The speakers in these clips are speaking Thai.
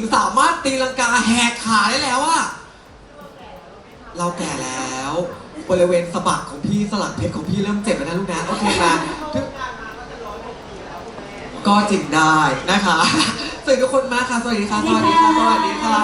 งสามารถตีลังกาแหกขาได้แล้วอะเราแก่แล้ว บริเวณสะบักของพี่สลักเพชรของพี่เริ่มเจ็บแล้วนะลูกนะโอเคนะก็จริงได้นะคะสวัสดีทุกคนมากค่ะสวัสดีค่ะสวัสดีค่ะสวัสดีค่ะ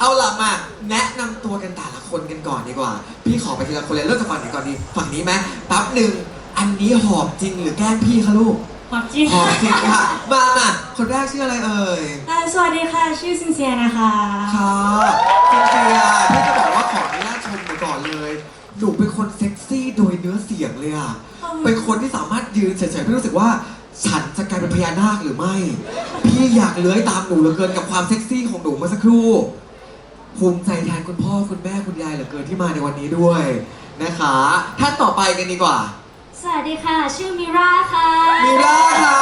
เอาล่ะมาแนะนำตัวกันแต่ละคนกันก่อนดีกว่า พี่ขอไปทีละคนเลยเริ่มจากฝั่งไหนก่อนดีฝั่งนี้ไหมแป๊บหนึ่งอันนี้หอบจริงหรือแกล้งพี่คะลูก ความจริงหอบจริงค่ะ มามาคนแรกชื่ออะไรเอ่ยอ่าสวัสดีค่ะ ชื่อซินเซียนะคะ ค่ะจริงๆพี่จะบอกว่าขออนุญาตชมไปก่อนเลย หนูเป็นคนเซ็กซี่โดยเนื้อเสียงเลยอะเป็นคนที่สามารถยืนเฉยๆพี่รู้สึกว่า ฉันจะกลายเป็นพญานาคหรือไม่ พี่อยากเลื้อยตามหนูเหลือเกินกับความเซ็กซี่ของหนูเมื่อสักครู่ ภูมิใจแทนคุณพ่อคุณแม่คุณยายเหลือเกินที่มาในวันนี้ด้วยนะคะท่านต่อไปกันดีกว่า สวัสดีค่ะ ชื่อมิราค่ะมีราค่ะ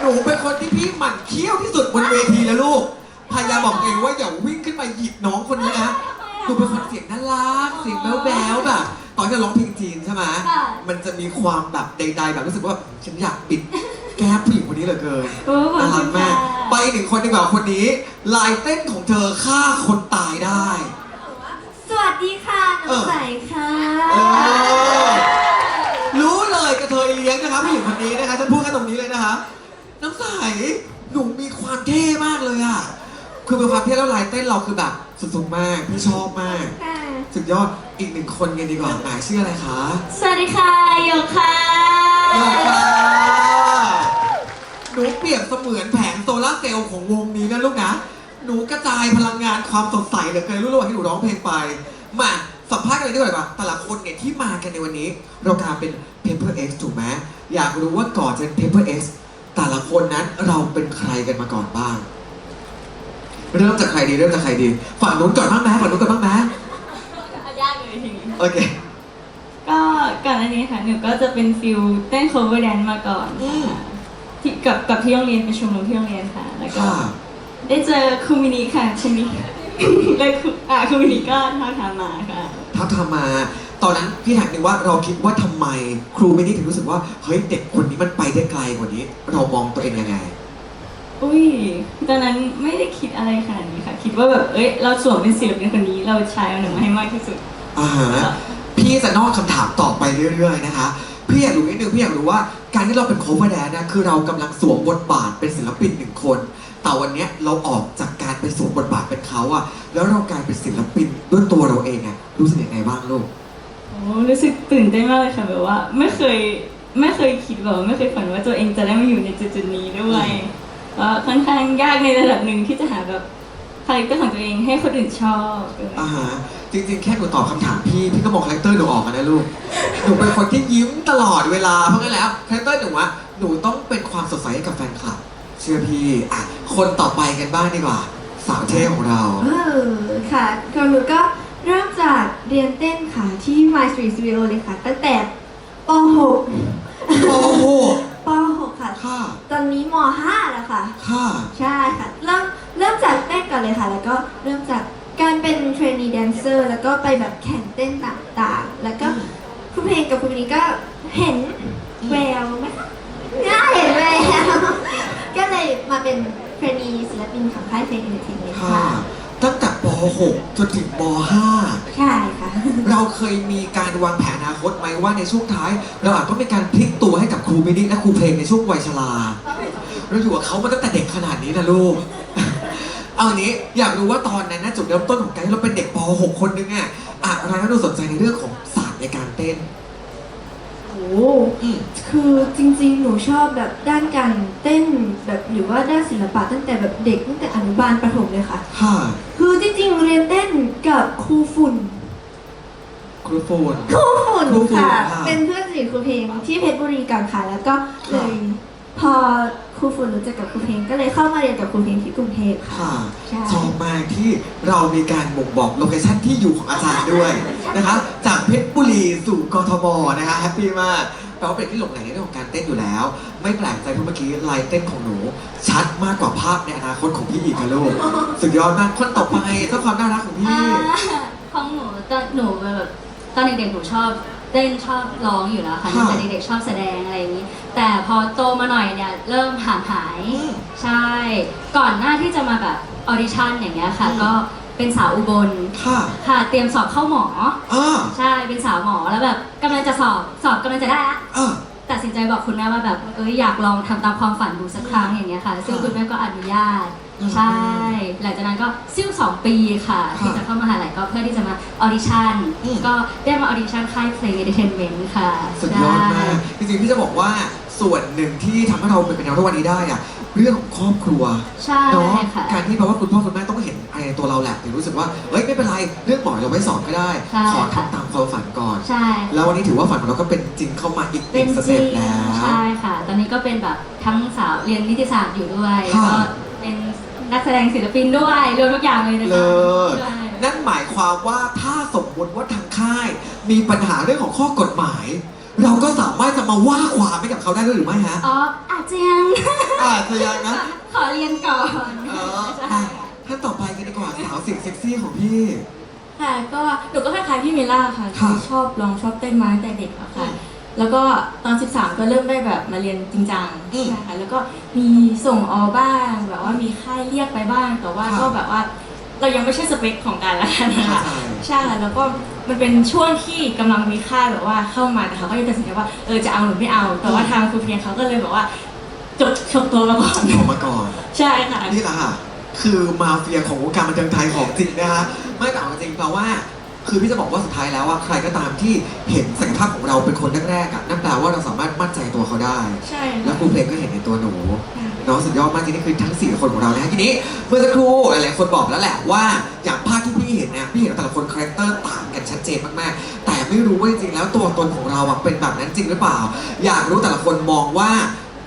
หนูเป็นคนที่พี่หมั่นเคี้ยวที่สุดบนเวทีแล้วลูก พยายามบอกตัวเองว่าอย่าวิ่งขึ้นมาหยิกน้องคนนี้นะหนูเป็นคนเสียงน่ารัก เสียงแบ๊วๆแบบ ตอนที่ร้องเพลงจีนใช่ไหมค่ะ มันจะมีความแบบใดๆแบบรู้สึกว่าฉันอยากปิด แก้มผู้หญิงคนนี้เหลือเกิน โอ้ขอบน่ารัคุกณมาค่ะกไปอีกหนึ่งคนดีกว่าคนนี้ ลายเต้นของเธอฆ่าคนตายได้ สวัสดีค่ะเออน้ำใสค่ะ เออ น้ำใสหนูมีความเท่มากเลยอะ คือเป็นความเท่แล้วลายเต้นเราคือแบบสุดๆมากพี่ชอบมาก ค่ะ สุดยอดอีกหนึ่งคนกันดีกว่าหมายชื่ออะไรคะสวัสดีค่ะโยค่ะเออค่ะ หนูเปรียบเสมือนแผงโซลาร์เซลล์ของวงนี้นะลูกนะ หนูกระจายพลังงานความสดใสเหลือเกินรู้ระหว่างที่หนูร้องเพลงไป มาสัมภาษณ์กันเลยดีกว่าดีกว่าแต่ละคนเนี่ยที่มากันในวันนี้ เรากลารเป็น Paper X ถูกไหมอยากรู้ว่าก่อนจะเป็น Paper X แต่ละคนนั้นเราเป็นใครกันมาก่อนบ้าง เริ่มจากใครดีเริ่มจากใครดีฝั่งนู้นก่อนบ้างไหมฝั่งนู้นก่อนบ้างไหมยากเลยทีนี้โอเค ก็ก่อนอันนี้ค่ะหนูก็จะเป็นฟิลเต้น cover dance มาก่อนอืมที่กับกับที่โรงเรียนเป็นชมรมที่โรงเรียนค่ะแล้วก็ ค่ะ ได้เจอครูมินิค่ะชมิและครูอ่าครูมินิก็ท้าทามมาค่ะ ทับทำมา ตอนนั้นพี่ถามหนึ่งว่าเราคิดว่าทำไมครูไม่ได้ถึงรู้สึกว่าเฮ้ยเด็กคนนี้มันไปได้ไกลกว่านี้ เรามองตัวเองยังไง อุ้ยตอนนั้นไม่ได้คิดอะไรขนาดนี้ค่ะ คิดว่าแบบเอ้ยเราสวมเป็นศิลปินคนนี้เราใช้มันออกมาให้มากที่สุด อ่าฮะพี่จะนอกคำถามต่อไปเรื่อยๆนะคะ พี่อยากรู้นิดนึงพี่อยากรู้ว่าการที่เราเป็นโคเวอร์แดนนะคือเรากำลังสวมบทบาทเป็นศิลปินหนึ่งคน แต่วันเนี้ยเราออกจากการไปสวมบทบาทเป็นเขาอะแล้วเรากลายเป็นศิลปินด้วยตัวเราเองอะรู้สึกยังไงบ้างลูกโอ้ รู้สึกตื่นเต้นมากเลยค่ะแบบว่า ไม่เคยไม่เคยคิดแบบว่าไม่เคยฝันว่าตัวเองจะได้มาอยู่ในจุดๆนี้ด้วยก็ค่อนข้างยากในระดับหนึ่งที่จะหาแบบคาแรคเตอร์ของตัวเองให้คนอื่นชอบด้วยอ่าฮะจริงๆ แค่หนูตอบคำถามพี่พี่ก็มองคาแรคเตอร์หนูออกกันนะลูกหนูเป็นคนที่ยิ้มตลอดเวลา เพราะงั้นแล้วคาแรคเตอร์หนูอะหนูต้องเป็นความสดใสให้กับแฟนคลับ เชื่อพี่อะคนต่อไปกันบ้างดีกว่า สาวเท่ของเรา เออค่ะก่อนหนูก็ เริ่มจากเรียนเต้นค่ะที่ My Street Studio เลยค่ะ ตั้งแต่ป .6 โอ้โหป .6 ค่ะ ค่ะ ตอนนี้ม .5 แล้วค่ะ ค่ะ ใช่ค่ะ เริ่มเริ่มจากเต้นก่อนเลยค่ะ แล้วก็เริ่มจากการเป็นเทรนนีแดนเซอร์แล้วก็ไปแบบแข่งเต้นต่างๆ แล้วก็ครูเพลงกับครูนี้ก็เห็นแววไหมคะน่าเห็นแววก็เลยมาเป็นเทรนนีศิลปินของค่ายเพลงเอนเตอร์เทนเมนต์ค่ะ ค่ะ ตั้งแต่ป .6 จนถึงป .5 ใช่ค่ะ เราเคยมีการวางแผนอนาคตไหมว่าในช่วงท้าย เราอาจต้องมีการพลิกตัวให้กับครูมินิและครูเพลงในช่วงวัยชราเราอยู่กับเขามาตั้งแต่เด็กขนาดนี้นะลูก เอาอันนี้อยากรู้ว่าตอนนั้นนะจุดเริ่มต้นของการที่เราเป็นเด็กป .6 คนนึงอะอะไรที่เราสนใจในเรื่องของศาสตร์ในการเต้น โอ้อืมคือจริงๆ หนูชอบแบบด้านการเต้นแบบหรือว่าด้านศิลปะตั้งแต่แบบเด็กตั้งแต่อนุบาลประถมเลยค่ะ ค่ะ คือจริงๆ เรียนเต้นกับครูฝุ่น ครูโฟนครูฝุ่นครูฝุ่นค่ะ ค่ะเป็นเพื่อนสนิทครูเพลงที่เพชรบุรีกันค่ะ แล้วก็เลยพอ ครูฝุ่นรู้จักกับครูเพลงก็เลยเข้ามาเรียนกับครูเพลงที่กรุงเทพค่ะ ค่ะใช่ ชอบมากที่เรามีการบ่งบอกโลเคชั่นที่อยู่ของอาจารย์ด้วยนะคะ จากเพชรบุรีสู่กทมนะคะแฮปปี้มากแปลว่าเป็นที่หลงไหลในเรื่องของการเต้นอยู่แล้ว ไม่แปลกใจเพราะเมื่อกี้ลายเต้นของหนู ชัดมากกว่าภาพในอนาคตของพี่อีกค่ะลูกสุดยอดมากคนต่อไปเจ้าความน่ารักของพี่ อ่าของหนูตอนหนูแบบตอนเด็กๆหนูชอบ เต้นชอบร้องอยู่แล้วค่ะค่ะแต่เด็กๆชอบแสดงอะไรอย่างนี้ แต่พอโตมาหน่อยเนี่ยเริ่มห่างหาย อืมใช่ ก่อนหน้าที่จะมาแบบออดิชั่นอย่างเงี้ยค่ะ อืม ก็เป็นสาวอุบลค่ะค่ะ เตรียมสอบเข้าหมอ อ่าใช่เป็นสาวหมอแล้วแบบกำลังจะสอบสอบกำลังจะได้ละอ่า ตัดสินใจบอกคุณแม่ว่าแบบเอ้ยอยากลองทำตามความฝันดูสักครั้งอย่างเงี้ยค่ะ ซึ่งค่ะ คุณแม่ก็อนุญาตอืม ใช่ หลังจากนั้นก็ซิ่วสองปีค่ะค่ะ ที่จะเข้ามหาลัยก็เพื่อที่จะมาออดิชั่นอืมก็ได้มาออดิชั่นค่ายเพลง Entertainment ค่ะ สุดยอดมาก จริงๆ พี่จะบอกว่าส่วนหนึ่งที่ทำให้เราเป็นแนวทุกวันนี้ได้อะเรื่องของครอบครัวใช่เนาะค่ะการที่แปลว่าคุณพ่อคุณแม่ต้องเห็นอะไรในตัวเราแหละถึงรู้สึกว่าเฮ้ยไม่เป็นไรเรื่องหมอเราไม่สอนก็ได้ใช่ขอค่ะทำตามความฝันก่อนใช่แล้ววันนี้ถือว่าฝันของเราก็เป็นจริงเข้ามาอีกหเป็นึ่นงสจริเต็ปงแล้วใช่ค่ะ ตอนนี้ก็เป็นแบบทั้งสาวเรียนนิติศาสตร์อยู่ด้วยค่ะก็เป็ นนักแสดงศิลปินด้วยรวมทุกอย่างเลยนะคะเลิศใช่นั่นหมายความว่าถ้าสมมติว่าทางค่าย มีปัญหาเรื่องของข้อกฎหมาย เราก็สามารถจะมาว่าความให้กับเขาได้ด้วยหรือไม่ฮะอ๋ออาจจะยัง อาจจะยังนะ ขอเรียนก่อนเออใช่อะท่านต่อไปกันดีกว่าสาวเสียงเซ็กซี่ของพี่ ค่ะก็หนูก็คล้ายๆพี่เมล่าค่ะค่ะที่ชอบลองชอบเต้นมาตั้งแต่เด็กอะอืค่ะม แล้วก็ตอน 13 ก็เริ่มได้แบบมาเรียนจริงจังอืมใช่ค่ะแล้วก็มีส่งออบ้างแบบว่ามีค่ายเรียกไปบ้าง แต่ว่าค่ะก็แบบว่าเรายังไม่ใช่สเปคของกันและกันนะเข้าคะใจ ใช่แล้วก็มันเป็นช่วงที่กำลังมีค่ายแบบว่าเข้ามาแต่เขาก็ยังตัดสินใจว่าเออจะเอาหรือไม่เอา แต่ว่าทางครูเพียงเขาก็เลยบอกว่าจบชกตัวมาก่อนออกมาก่อน ใช่ค่ะ นี่แหละค่ะ คือมาเฟียของวงการบันเทิงไทยของจริงนะคะไม่ต่างกันจริงเพราะว่า คือพี่จะบอกว่าสุดท้ายแล้วว่าใครก็ตามที่เห็นศักยภาพของเราเป็นคนแรกๆอะนั่นแปลว่าเราสามารถมั่นใจตัวเขาได้ ใช่แล้ค่ะวครูเพลงก็เห็นในตัวหนูน้องสุดยอดมากจริงๆนี่คือทั้งสี่คนของเรานะฮะทีนี้เมื่อสักครู่หลายๆคนบอกแล้วแหละว่าอย่างภาพที่พี่เห็นเนี่ยพี่เห็นว่าแต่ละคนคาแรคเตอร์ต่างกันชัดเจนมากๆ แต่ไม่รู้ว่าจริงๆแล้วตัวตนของเราอะเป็นแบบนั้นจริงหรือเปล่า อยากรู้แต่ละคนมองว่า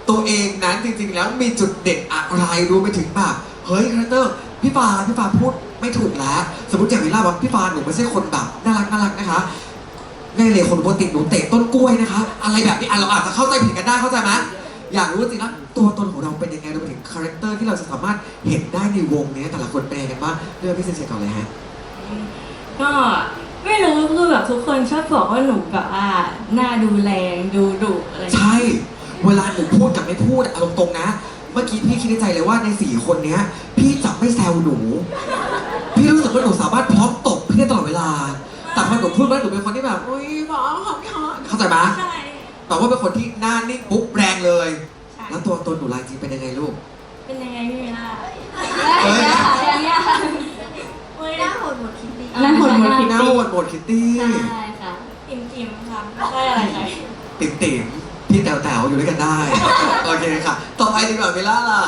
ตัวเองนั้นจริงๆแล้วมีจุดเด่นอะไรรู้ไปถึงแบบเฮ้ยคาแรคเตอร์ พี่ฟาพี่ฟาพูดไม่ถูกแล้ว สมมติอย่างวิลล่าบอกพี่ฟาหนูไม่ใช่คนแบบน่ารักน่ารักนะคะแม่เลยคนปกติหนูเตะต้นกล้วยนะคะ อะไรแบบนี้อะเราอาจจะเข้าใจผิดกันได้เข้าใจไหมอยากรู้จริงๆแล้วตัวตนของเราเป็นยังไงรวมไปถึงคาแรคเตอร์ที่เราจะสามารถเห็นได้ในวงนี้แต่ละคนเป็นยังไงกันบ้างเรื่องพี่เซนเซก่อนเลยฮะก็ไม่รู้คือแบบทุกคนชอบบอกว่าหนูแบบว่าหน้าดูแรงดูดุอะไรอย่างเงี้ยใช่ เวลาหนูพูดกับไม่พูดอารมณ์ตรงๆนะเมื่อกี้พี่คิดในใจเลยว่าในสี่คนเนี้ย พี่จะไม่แซวหนู พี่รู้สึกว่าหนูสามารถพร้อมตบพี่ได้ตลอดเวลา แต่พอหนูพูดว่าหนูเป็นคนที่แบบอุ้ยหมอขอบคุณเข้าใจไหมใช่ แต่ว่าเป็นคนที่หน้านิ่งปุ๊บแรงเลย ใช่ แล้วตัวตนหนูลายจริงเป็นยังไงลูก เป็นยังไงพี่เมล่าเอ้ยเนี่ยค่ะอย่างเงี้ยค่ะเว้ยหน้าโหดหมดคิดดีหน้าโหดหมดคิด หน้าโหดโหมดคิตตี้ใช่ค่ะ อิ่มจิมๆค่ะไม่ใช่อะไรเลยติ๋มติ๋มๆพี่ แต๋วแต๋วอยู่ด้วยกันได้ โอเคค่ะ ต่อไปดีกว่าเวล่าล่ะ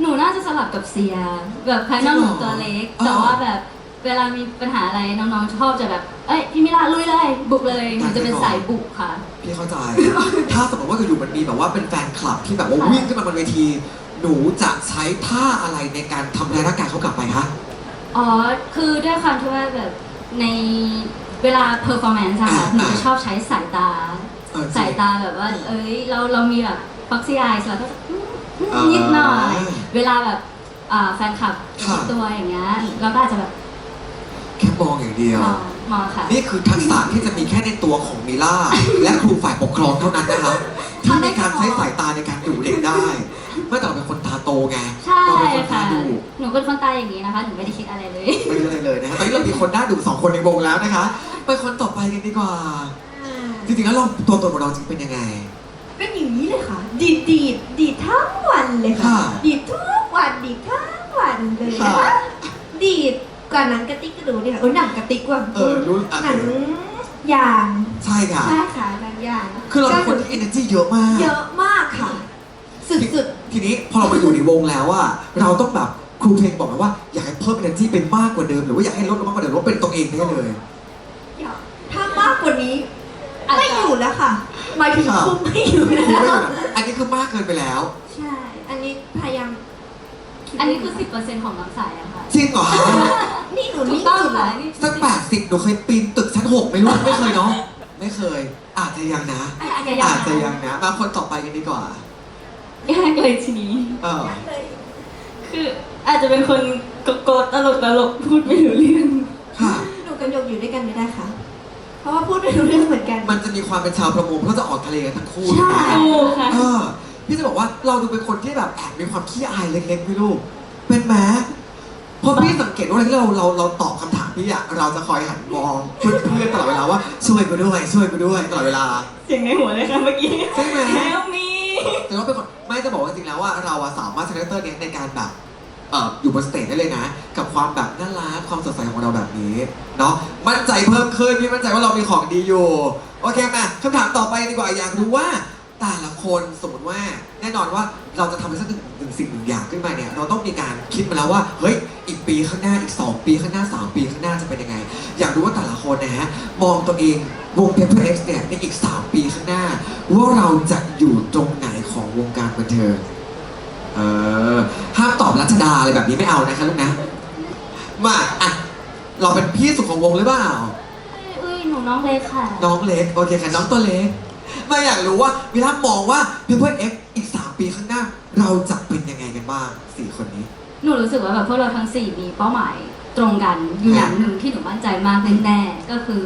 หนูน่าจะสลับกับเซีย แบบภายนอกหนูตัวเล็ก อ๋อ แต่ว่าแบบเวลามีปัญหาอะไรน้องๆชอบจะแบบ เอ้ยพี่มิลาลุยเลยบุกเลยหนูจะเป็นสายบุกค่ะ พี่เข้าใจ ถ้าสมมติว่าอยู่ๆมันมีแบบว่าเป็นแฟนคลับที่แบบว่าวิ่งขึ้นมาบนเวที หนูจะใช้ท่าอะไรในการทำร้ายร่างกายเขากลับไปคะ อ๋อ คือด้วยความที่ว่าแบบในเวลาเพอร์ฟอร์แมนซ์อะค่ะอ่าหนูจะชอบใช้สายตา เออจริง สายตาแบบว่า เอ้ยเราเรามีแบบฟ็อกซี่ไอส์เราก็จะอืมอืมอ่านิดหน่อย เวลาแบบอ่าแฟนคลับค่ะ ตัวอย่างเงี้ยเราก็อาจจะแบบแค่มองอย่างเดียว มองมองค่ะ นี่คือทักษะที่จะมีแค่ในตัวของมิล่า และครูฝ่ายปกครองเท่านั้นนะครับที่ในการใช้สายตาในการดูเด็กได้เมื่อแต่เราเป็นคนตาโตไงใช่เราเป็นคนตาค่ะ ดุหนูเป็นคนตายอย่างนี้นะคะ หนูไม่ได้คิดอะไรเลย ไม่รู้อะไรเลยนะฮะตอนนี้เรามีคนหน้าดุสองคนในวงแล้วนะคะ ไปคนต่อไปกันดีกว่าอ่า จริงๆแล้วเราตัวตนของเราจริงเป็นยังไง เป็นอย่างนี้เลยค่ะ ดีดดีดดีดทั้งวันเลยค่ะ ค่ะดีดทุกวันดีดทั้งวันเลยนะค่ะ คะดีดกว่าหนังกระติกกระดูเนี่ยค่ะโอ้ยหนังกระติกว่ะเออรู้อะหนังยางใช่ค่ะ ใช่ค่ะหนังยางคือเราเป็นคนที่ energy เยอะมาก เยอะมากค่ะ สุดทีนี้พอเรามาอยู่ในวงแล้วอะเราต้องแบบครูเพลงบอกมาว่าอยากให้เพิ่ม energy เป็นมากกว่าเดิมหรือว่าอยากให้ลดลงมากกว่าเดิมหรือว่าเป็นตัวเองได้เลย ๆอย่าถ้ามากกว่านี้ อาจจะไม่อยู่แล้วค่ะ หมายถึงค่ะคุมไม่อยู่ครูแล้ไม่วอยู่นะอันนี้คือมากเกินไปแล้ว ใช่ อันพยายามคิดอันนี้คือ 10%ของน้ำใสอะค่ะจริงเหรอ นี่หนูถูนี่กต้องสุดค่ะเลยนี่สักแปดสิบหนูเคยปีนตึกชั้นหกไหมลูกไม่เคยเนาะไม่เคย อาจจะยังนะอาจจะยังอาจจะยังนะมาคนต่อไปกันดีกว่า ยากเลยทีนี้ เออคืออาจจะเป็นคนโกรธตลกตลกพูดไม่รู้เรื่อง ค่ะหนูกับหยกอยู่ด้วยกันไม่ได้ค่ะ เพราะว่าพูดไม่รู้เรื่องเหมือนกัน มันจะมีความเป็นชาวประมงเพราะจะออกทะเลกันทั้งคู่ใช่ถูกไหมถูกค่ะ เออพี่จะบอกว่าเราดูเป็นคนที่แบบแอบมีความขี้อายเล็กๆพี่ลูก เป็นไหมเพราะพี่สังเกตว่าเวลาที่เราเราเราตอบคำถามพี่อะเราจะคอยหันมองเพื่อนๆตลอดเวลาว่าช่วยกูด้วยช่วยกูด้วยตลอดเวลา เสียงในหัวเลยค่ะเมื่อกี้ ใช่ไหม Help me แต่ว่าเป็นคนไม่จะบอกว่าจริงๆแล้วว่าเราอะสามารถใช้คาแรคเตอร์เนี้ยในการแบบ เอ่ออยู่บนสเตจได้เลยนะ กับความแบบน่ารักความสดใสของเราแบบนี้เนาะมั่นใจเพิ่มขึ้นพี่มั่นใจว่าเรามีของดีอยู่โอเคมาคำถามต่อไปดีกว่าอยากรู้ว่าแต่ละคนสมมติว่าแน่นอนว่าเราจะทำอะไรสักหนึ่งหนึ่งสิ่งหนึ่งอย่างขึ้นมาเนี่ยเราต้องมีการคิดมาแล้วว่าเฮ้ยอีกปีข้างหน้าอีก 2 ปีข้างหน้า 3 ปีข้างหน้าจะเป็นยังไง อยากรู้ว่าแต่ละคนนะฮะมองตัวเองวง Paper X เนี่ยในอีก 3 ปีข้างหน้า ว่าเราจะอยู่ตรงไหนของวงการบันเทิง ออห้ามตอบรัชดาอะไรแบบนี้ไม่เอานะคะลูกนะมาอะเราเป็นพี่สุดของวงหรือเปล่า อุ้ยหนูน้องเล็กค่ะ น้องเล็ก โอเคค่ะน้องตัวเล็กมาอยากรู้ว่าเวลามองว่าเพื่อนเอ็กอีก3ปีข้างหน้า เราจะเป็นยังไงกันบ้างสี่คนนี้ หนูรู้สึกว่าแบบพวกเราทั้งสี่มีเป้าหมายตรงกันอยู่อย่างหนึ่งที่หนูมั่นใจมากแน่ๆก็คือ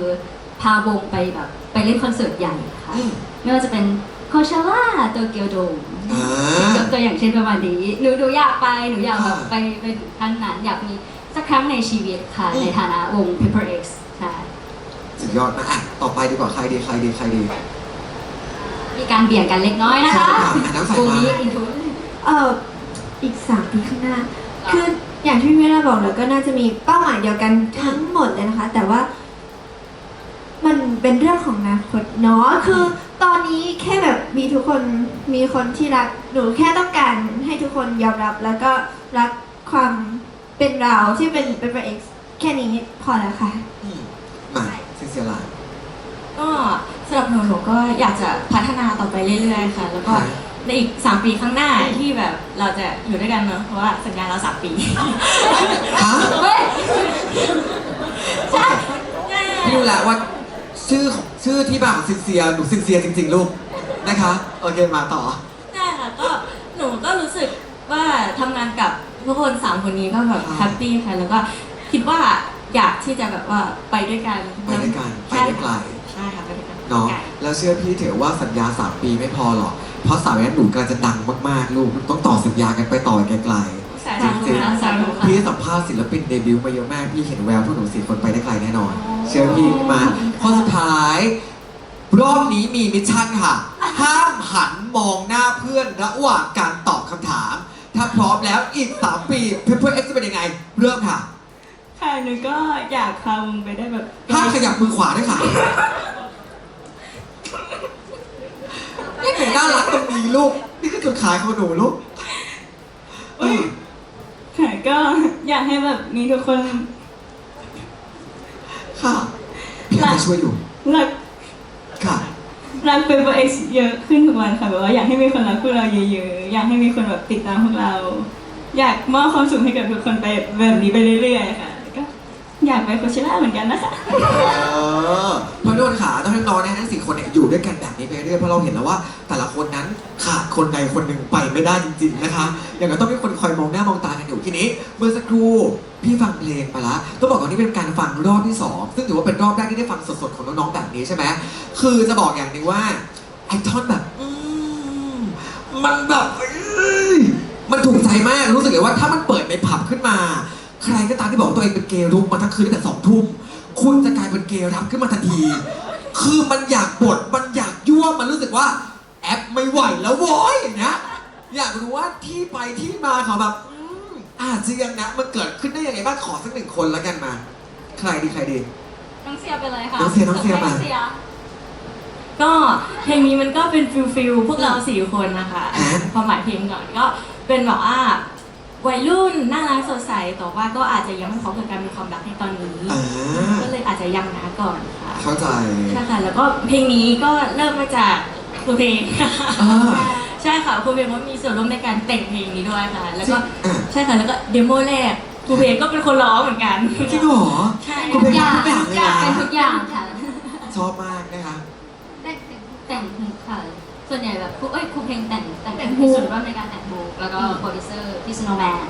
พาวงไปแบบไปเล่นคอนเสิร์ตใหญ่ค่ะ อืม ไม่ว่าจะเป็นโคชาร่าโตเกียวโดม อ่าตัวอย่างเช่นประมาณนี้หนูหนูอยากไปหนูอยากแบบอ่าไปไปถึงขั้นนั้นอยากมีสักครั้งในชีวิตค่ะ อืม ในฐานะวง Paper X ใช่สุดยอดมากอะต่อไปดีกว่าใครดีใครดีใครดี มีการเบี่ยงกันเล็กน้อยนะคะใช่ค่ะอะน้ำใสวงมานี้อินทุเอออีกสามปีข้างหน้าคืออย่างที่พี่เมล่าบอกเลยก็น่าจะมีเป้าหมายเดียวกันทั้งหมดเลยนะคะ แต่ว่า มันเป็นเรื่องของอนาคตเนาะคือ ตอนนี้แค่แบบมีทุกคนมีคนที่รักหนูแค่ต้องการให้ทุกคนยอมรับ แล้วก็รักความเป็นเราที่เป็นเป็นเอ็กซ์แค่นี้พอแล้วค่ะ อืมมาซิเซียลา ก็สำหรับหนูหนูก็อยากจะพัฒนาต่อไปเรื่อยๆ ค่ะ แล้วก็ครับในอีก3ปีข้างหน้าที่แบบเราจะอยู่ด้วยกันเนอะเพราะว่าสัญญาเรา3ปีฮะ เฮ้ยใช่ พี่รู้แหละว่า ชื่อของชื่อที่มาของซินเซียหนูซินเซียจริง ๆ ลูกนะคะโอเคมาต่อ ใช่ค่ะก็หนูก็รู้สึกว่าทำงานกับทุกคนสามคนนี้ก็แบบครับแฮปปี้ค่ะแล้วก็คิดว่าอยากที่จะแบบว่าไปด้วยกันไปด้วยกันไปได้ไกลใช่ค่ะไปด้วยกันเนาะไกลแล้วเชื่อพี่เถอะว่าสัญญา3ปีไม่พอหรอกเพราะสาวนั้นหนูกำลังจะดังมากๆลูกต้องต่อสัญญากันไปต่อไกลสาธุนะสาธุๆค่ะ พี่สัมภาษณ์ศิลปินเดบิวต์มาเยอะมาก พี่เห็นแววพวกหนูสี่คนไปได้ไกลแน่นอน เชื่อพี่มาข้อสุดท้าย รอบนี้มีมิชชั่นค่ะ ห้ามหันมองหน้าเพื่อนระหว่างการตอบคำถาม ถ้าพร้อมแล้วอีก 3 ปีเพื่อนเอ็กซ์จะเป็นยังไง เริ่มค่ะ ค่ะหนูก็อยากพาวงไปได้แบบห้ามขยับมือขวาด้วยค่ะนี่หนูน่ารักตรงนี้ลูก นี่คือจุดขายของหนูลูกเอ้ย ค่ะก็ อยากให้แบบมีทุกคนค่ะพี่อาจจะช่วยอยู่รักค่ะรัก Paper X เยอะขึ้นทุกวันค่ะแบบว่าอยากให้มีคนรักพวกเราเยอะๆอยากให้มีคนแบบติดตามพวกเรา อยากมอบความสุขให้กับทุกคนไปแบบนี้ไปเรื่อยๆค่ะแล้วก็ อยากไปโคเชล่าเหมือนกันนะคะ เออเพราะโดนขาต้องให้น้องๆนะทั้งสี่คนเนี่ยอยู่ด้วยกันแบบนี้ไปเรื่อยเพราะเราเห็นแล้วว่า แต่ละคนนั้นขาดคนใดคนหนึ่งไปไม่ได้จริง ๆนะคะ อย่างนั้นต้องมีคนคอยมองหน้ามองตากันอยู่ทีนี้เมื่อสักครู่พี่ฟังเพลงไปละต้องบอกก่อนนี่เป็นการฟังรอบที่สองซึ่งถือว่าเป็นรอบแรกที่ได้ฟังสดๆของน้องๆแบบนี้ใช่ไหมคือจะบอกอย่างหนึ่งว่าไอ้ท่อนแบบอืมมันแบบเอ้ยมันถูกใจมากรู้สึกเลยว่าถ้ามันเปิดในผับขึ้นมา ใครก็ตามที่บอกว่าตัวเองเป็นเกย์รุกมาทั้งคืนตั้งแต่สองทุ่มคุณจะกลายเป็นเกย์รับขึ้นมาทันที คือมันอยากบดมันอยากยั่วมันรู้สึกว่า แอปไม่ไหวแล้วโว้ยอย่างเงี้ยอยากรู้ว่าที่ไปที่มาของแบบอืมอาจจะยังนะมันเกิดขึ้นได้ยังไงบ้างขอสักหนึ่งคนแล้วกันมา ใครดีใครดี น้องเซียไปเลยค่ะน้องเซียน้องเซียมาเซียก็เพลงนี้มันก็เป็นฟิลฟิลพวกเราสี่คนนะคะฮะความหมายเพลงก่อนก็เป็นแบบว่า วัยรุ่นน่ารักสดใสแต่ว่าก็อาจจะยังไม่พร้อมกับการมีความรักในตอนนี้ อ่า ก็เลยอาจจะยังนะก่อนค่ะ เข้าใจ ใช่ค่ะแล้วก็เพลงนี้ก็เริ่มมาจากครูเพลงอ่าใช่ค่ะครูเพลงก็มีส่วนร่วมในการแต่งเพลงนี้ด้วยค่ะ แล้วก็อะ ใช่ค่ะแล้วก็เดโมแรกครูเพลงก็เป็นคนร้องเหมือนกันจริงเหรอ ใช่ คุณเพลง ทุกอย่างเลยนะเป็นทุกอย่างค่ะ ชอบมากนะคะ แต่งแต่ง แต่งฮุกค่ะ ส่วนใหญ่แบบครูเอ้ยครูเพลงแต่งแต่งแต่งมีส่วนร่วมในการแต่งฮุกแล้วก็โปรดิวเซอร์พี่สโนว์แมน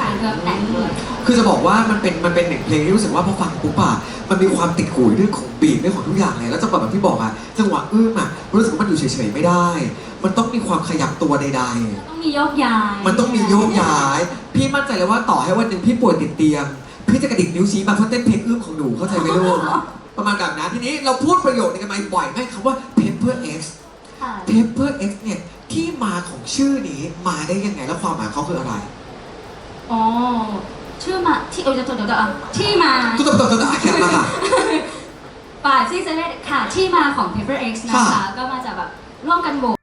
ค่ะเพื่อแต่งด้วยคือจะบอกว่ามันเป็นมันเป็นหนึ่งเพลงที่รู้สึกว่าพอฟังปุ๊บอะมันมีความติดหูเรื่องของบีทเรื่องของทุกอย่างเลยแล้วจังหวะแบบที่บอกอะจังหวะอื้มอะรู้สึกว่ามันอยู่เฉยๆไม่ได้ มันต้องมีความขยับตัวใดต้องมีโยกย้ายๆ มันต้องมีโยกย้าย พี่มั่นใจเลยว่าต่อให้วันหนึ่งพี่ป่วยติดเตียง พี่จะกระดิกนิ้วชี้มาเพื่อเต้นเพลงอื้มของหนูเข้าใจไหมลูกประมาณแบบนั้นทีนี้เราพูดประโยคนึงกันมาบ่อยไหมคำว่า paper x ค่ะ paper x เนี่ย ที่มาของชื่อนี้มาได้ยังไง แล้วความหมายเขาคืออะไรอ๋อชื่อมาที่เออจะตัวเดี๋ยวเดี๋ยวอะที่มา ตุ๊บตุ๊บตุ๊บตุ๊บแค่มาค่ะ ป่าซี่เซเว่นค่ะที่มาของ Paper X นะคะค่ะก็มาจากแบบร่วมกันโหวต